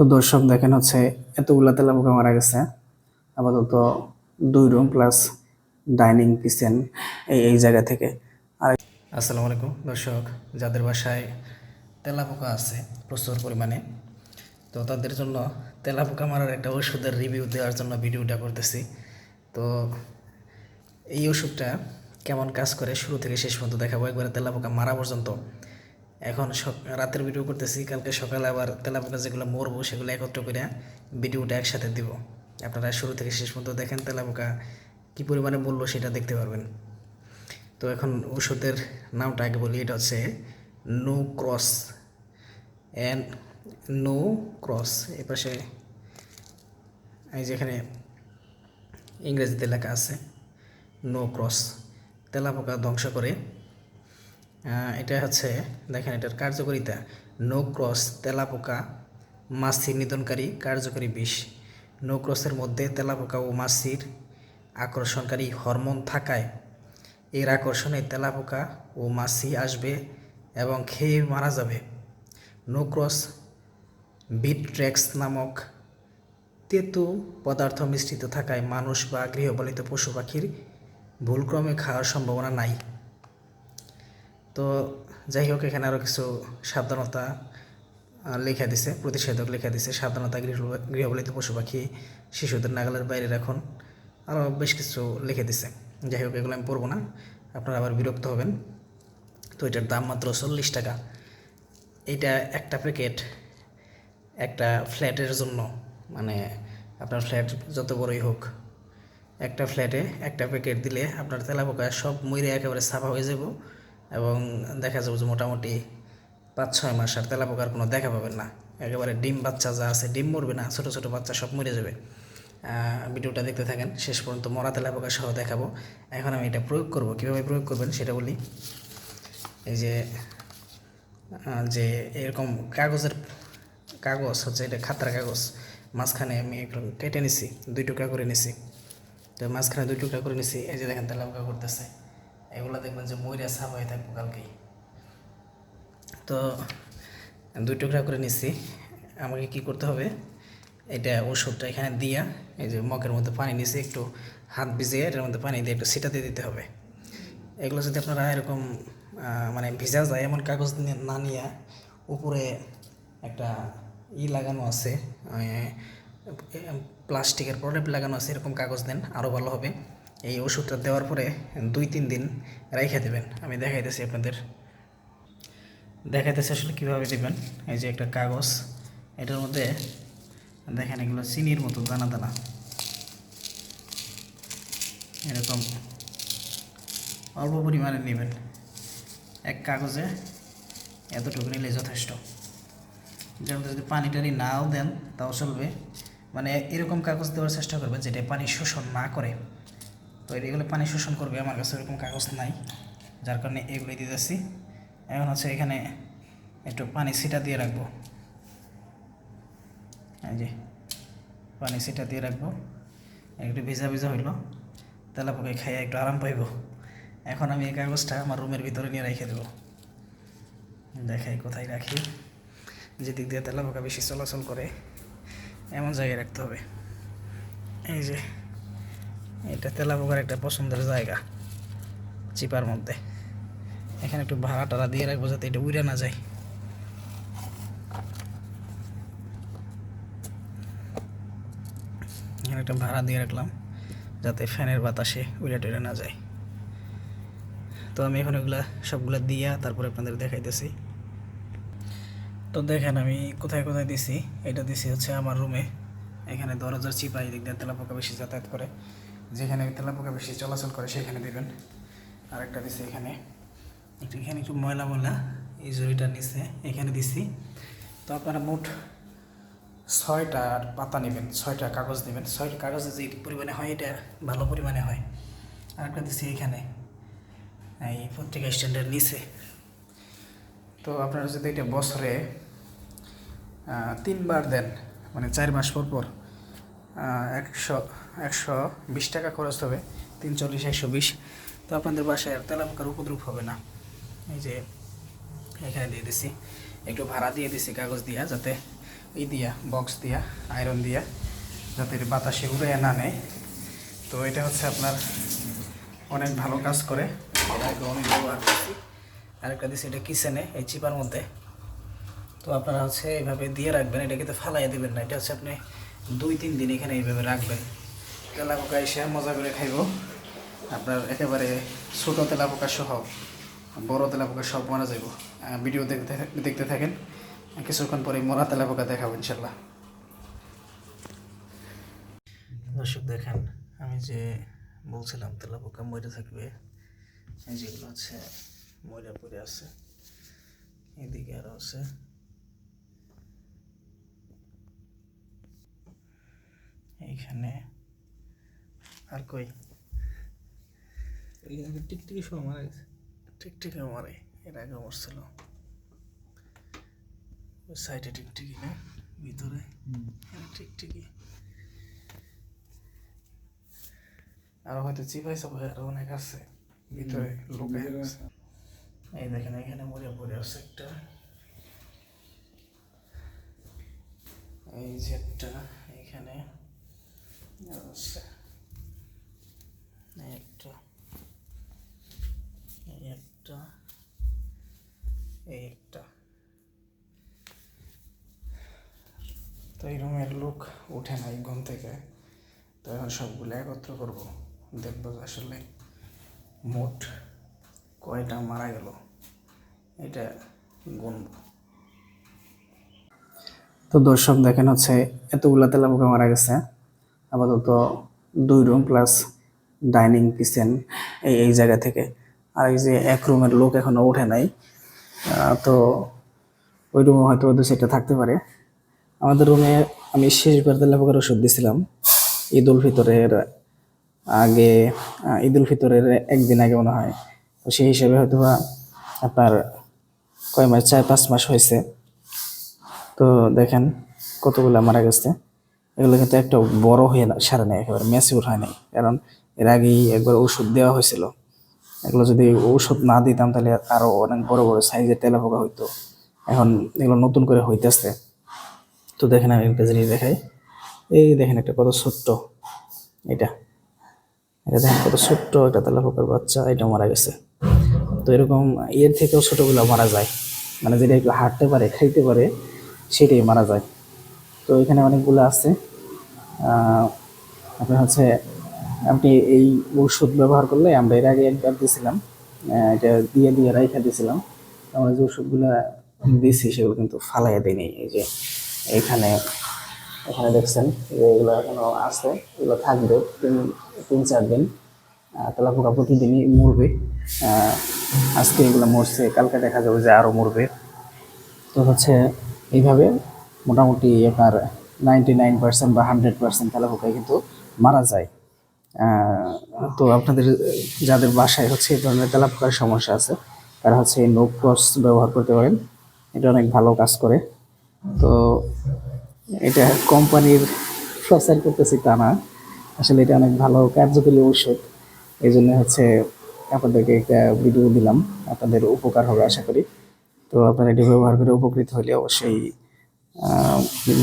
তো দর্শক দেখেন হচ্ছে এতগুলা তেলা পোকা মারা গেছে। আপাতত দুই রুম প্লাস ডাইনিং কিচেন এই এই জায়গা থেকে। আর আসসালামু আলাইকুম দর্শক, যাদের বাসায় তেলা পোকা আছে প্রচুর পরিমাণে, তো তাদের জন্য তেলা পোকা মারার একটা ওষুধের রিভিউ দেওয়ার জন্য ভিডিওটা করতেছি। তো এই ওষুধটা কেমন কাজ করে, শুরু থেকে শেষ পর্যন্ত দেখাবো। একবারে তেলা পোকা মারা পর্যন্ত এখন রাতের ভিডিও করতেছি, কালকে সকালে আবার তেলা পোকা যেগুলো মরবো সেগুলো একত্র করে ভিডিওটা একসাথে দিব। আপনারা শুরু থেকে শেষ পর্যন্ত দেখেন তেলা পোকা কী পরিমাণে মূল্য সেটা দেখতে পারবেন। তো এখন ওষুধের নামটা আগে বলি, এটা হচ্ছে no cross and no cross এ পাশে এই যেখানে ইংরেজিতে লেখা আছে নো ক্রস তেলাপোকা ধ্বংস করে এটা হচ্ছে, দেখেন এটার কার্যকারিতা। নো ক্রস, তেলাপোকা মাছি নিধনকারী, কার্যকরী বিষ। নো ক্রসের মধ্যে তেলাপোকা ও মাছির আকর্ষণকারী হরমোন থাকায় এর আকর্ষণে তেলাপোকা ও মাছি আসবে এবং খেয়ে মারা যাবে। নো ক্রস, বিট্রেক্স নামক তেতু পদার্থ মিশ্রিত থাকায় মানুষ বা গৃহপালিত পশু পাখির ভুলক্রমে খাওয়ার সম্ভাবনা নাই। তো যাই হোক, এখানে আরও কিছু সাবধানতা লেখা দিছে, প্রতিষেধক লেখা দিছে, সাবধানতা গৃহ, গৃহপালিত পশু পাখি, শিশুদের নাগালের বাইরে রাখুন। আরও বেশ কিছু লিখে দিছে। যাই হোক, এগুলো আমি পড়ব না, আপনারা আবার বিরক্ত হবেন। তো এটার দাম মাত্র চল্লিশ টাকা। এইটা একটা প্যাকেট, একটা ফ্ল্যাটের জন্য মানে আপনার ফ্ল্যাট যত বড়ই হোক, একটা ফ্ল্যাটে একটা প্যাকেট দিলে আপনার তেলাপোকা সব মইরে একেবারে সাফা হয়ে যাব এবং দেখা যাবে যে মোটামুটি পাঁচ, ছয় মাস আর তেলাপোকার কোনো দেখা পাবেন না। একেবারে ডিম বাচ্চা যা আছে, ডিম মরবে না, ছোটো ছোটো বাচ্চা সব মরে যাবে। ভিডিওটা দেখতে থাকেন, শেষ পর্যন্ত মরা তেলাপোকা সহ দেখাবো। এখন আমি এটা প্রয়োগ করব। কীভাবে প্রয়োগ করবেন সেটা বলি। এই যে যে এরকম কাগজের কাগজ হচ্ছে এটা খাতার কাগজ। মাঝখানে আমি একটু কেটে নিছি, দুই টুকরা করে নিছি। তো মাঝখানে দুই টুকরা করে নিছি, এই যে দেখেন তেলাপোকা করতেছে। এগুলো দেখবেন যে ময়রা সাফ হয়ে থাকব কালকেই। তো দুই টুকরা করে নিছি। আমাকে কি করতে হবে? এটা ওষুধটা এখানে দিয়া, এই যে মগের মধ্যে পানি নিছি, একটু হাত ভিজিয়ে এটার মধ্যে পানি দিয়ে একটু ছিটাতে দিতে হবে। এগুলো যদি আপনারা এরকম মানে ভিজা যায়, এমন কাগজ না নিয়ে উপরে একটা ই লাগানো আছে প্লাস্টিকের প্রলেপ লাগানো আছে, এরকম কাগজ দেন আরও ভালো হবে। এই ওষুধটা দেওয়ার পরে দুই, তিন দিন রেখে দেবেন। আমি দেখাইতেছি আপনাদের। দেখাইতেছি আসলে কীভাবে দেবেন। এই যে একটা কাগজ, এটার মধ্যে দেখেন এগুলো চিনির মতো, দানা দানা। এরকম অল্প পরিমাণে নেবেন। এক কাগজে এতটুকু নিলে যথেষ্ট। যেমন যদি পানি টানি নাও দেন, তাও চলবে। মানে এরকম কাগজ দেওয়ার চেষ্টা করবেন যেটা পানি শোষণ না করে। তো এগুলো পানি শোষণ করবে, আমার কাছে এরকম কাগজ নাই, যার কারণে এগুলোই দিতেছি। এখন হচ্ছে এখানে একটু পানি ছিটা দিয়ে রাখব। এই যে, পানি ছিটা দিয়ে রাখব। একটু ভিজা ভিজা হইল, তেলা পোকায় খাইয়ে একটু আরাম পাইব। এখন আমি এই কাগজটা আমার রুমের ভিতরে নিয়ে রেখে দেবো। দেখাই কোথায় রাখি। যেদিক দিয়ে তেলা পোকা বেশি চলাচল করে, এমন জায়গায় রাখতে হবে। এই যে এটা তেলা পোকার একটা পছন্দের জায়গা, চিপার মধ্যে। এখানে একটু ভাড়া টাড়া দিয়ে রাখব যাতে এটা উড়ে না যায়। এখানে একটা ভাড়া দিয়ে রাখলাম যাতে ফ্যানের বাতাসে উড়ে টুড়ে না যায়। তো আমি এখন এগুলা সবগুলা দিয়া তারপরে আপনাদের দেখাইতেছি। তো দেখেন আমি কোথায় কোথায় দিছি, এটা দিছি হচ্ছে আমার রুমে এখানে দরজার চিপাই দিক দিয়ে তেলাপোকা বেশি যাতায়াত করে। যেখানে তেলাপোকা বেশি চলাচল করে, সেখানে দিবেন। আরেকটা দিছি এখানে। একটু এখানে একটু ময়লা ময়লা, এই জড়িটা নিচে এখানে দিছি। তো আপনারা মোট ছয়টা পাতা নেবেন, ছয়টা কাগজ নেবেন। ছয়টা কাগজে যে পরিমাণে হয়, এটা ভালো পরিমাণে হয়। আরেকটা দিছি এখানে, এই পত্রিকা স্ট্যান্ডের নিচে। তো আপনারা যদি এটা বছরে তিনবার দেন মানে চার মাস পর পর একশো একশো বিশ টাকা খরচ হবে তিন চল্লিশ একশো বিশ। তো আপনাদের বাসায় আর তেলাপোকার উপদ্রব হবে না। এই যে এখানে দিয়ে দিছি। একটু ভাড়া দিয়ে দিছি কাগজ দিয়া যাতে ই দিয়া বক্স দিয়া আয়রন দিয়া, যাতে বাতাসে উড়ে না নেয়। তো এটা হচ্ছে আপনার অনেক ভালো কাজ করে। আগে আমি ব্যবহার করছি। আরেকটা দিচ্ছি এটা কিচেনে এই চিপার মধ্যে। তো আপনারা হচ্ছে এইভাবে দিয়ে রাখবেন এটা কিন্তু ফালাইয়া দেবেন না। এটা হচ্ছে আপনি দুই তিন দিন এখানে এইভাবে রাখবেন। তেলা পোকা এসে মজা করে খাইব। আপনার একেবারে ছোটো তেলা পোকা সহ, বড় তেলা পোকা সব মারা যাইব। ভিডিও দেখতে দেখতে থাকেন। কিছুক্ষণ পরে মরা তেলা পোকা দেখাবো ইনশাল্লাহ দর্শক, দেখেন, আমি যে বলছিলাম তেলা পোকা মরে থাকবে যেগুলো আছে ময়রা পড়ে আছে। এদিকে আরও আছে। এইখানে। আর কই? টিকটিকি সহ মারা গেছে। টিকটিকি মারে এর আগে মরছিল। ওই সাইডে টিকটিকি না ভিতরে? টিকটিকি। আর হয়তো চিপাই চাপাই আরও অনেক আছে। ভিতরে আছে। এই দেখেন এখানে মরে পড়ে আছে একটা। এই যে একটা এখানে। তো এই রুমের লোক উঠে নাই ঘুম থেকে। তো এখন সবগুলো একত্র করব। দেখব আসলে মোট কয়টা মারা গেল। এটা গুনব। তো দর্শক দেখেন হচ্ছে এতগুলা তেলা পোকা মারা গেছে। আপাতত দুই রুম প্লাস ডাইনিং কিচেন এই এই জায়গা থেকে। আর এই যে এক রুমের লোক এখনও ওঠে নাই তো ওই রুমে হয়তো ওদের সেটা থাকতে পারে। আমাদের রুমে আমি শেষবার তেলা পোকার ওষুধ দিয়েছিলাম ঈদ উল ফিতরের আগে ঈদ উল ফিতরের একদিন আগে মনে হয়। তো সেই হিসেবে হয়তো বা আপনার কয় মাস, চার, পাঁচ মাস হয়েছে। তো দেখেন কতগুলো মারা গেছে। এগুলো কিন্তু একটা বড় হয়ে না, সারে নাই, একেবারে ম্যাচিউর হয় নাই। কারণ এর আগেই একবার ওষুধ দেওয়া হয়েছিল। এগুলো যদি ওষুধ না দিতাম তাহলে আরও অনেক বড় বড় সাইজের তেলা পোকা হইতো। এখন এগুলো নতুন করে হইতেছে। তো দেখেন আমি একটা জিনিস দেখাই। এই দেখেন একটা কত ছোট্ট এটা। এটা দেখেন কত ছোট্ট একটা তেলা পোকার বাচ্চা, এটা মারা গেছে। তো এরকম এর থেকেও ছোটগুলো মারা যায়। মানে যেটা একটু হাঁটতে পারে, খাইতে পারে, সেটাই মারা যায়। তো এখানে অনেকগুলো আছে। আপনার হচ্ছে আপনি এই ওষুধ ব্যবহার করলে আমরা এর আগে একবার দিয়েছিলাম এটা দিয়ে দিয়ে রাইখা দিয়েছিলাম আমরা যে ওষুধগুলো দিয়েছি সেগুলো কিন্তু ফালাইয়া দেয়নি। এই যে এখানে এখানে দেখছেন যে এগুলো এখনও আছে এগুলো থাকবে তিন তিন চার দিন আহ, তেলাপোকা প্রতিদিনই মরবে। আজকে এগুলো মরছে কালকে দেখা যাবে যে আরও মরবে। তো হচ্ছে এইভাবে মোটামুটি আপনার নাইনটি নাইন পার্সেন্ট বা হান্ড্রেড পার্সেন্ট তেলাপোকায় কিন্তু মারা যায়। তো আপনাদের যাদের বাসায় হচ্ছে এই ধরনের তেলাপোকার সমস্যা আছে, তারা হচ্ছে এই নো ব্যবহার করতে পারেন। এটা অনেক ভালো কাজ করে। তো এটা কোম্পানির প্রচার করতেছি তা না। আসলে এটা অনেক ভালো কার্যকরী ঔষধ। এই জন্য হচ্ছে আপনাদেরকে একটা ভিডিও দিলাম। আপনাদের উপকার হবে আশা করি। তো আপনারা এটি ব্যবহার করে উপকৃত হলে অবশ্যই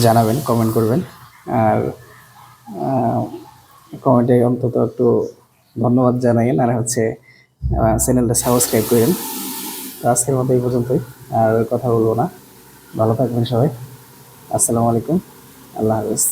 জানাবেন কমেন্ট করবেন। আর কমেন্টে অন্তত একটু ধন্যবাদ জানাইন আর হচ্ছে চ্যানেলটা সাবস্ক্রাইব করেন। তো আজকের মতো এই পর্যন্তই, আর কথা বলব না। ভালো থাকবেন সবাই। আসসালামু আলাইকুম। আল্লাহ হাফিজ।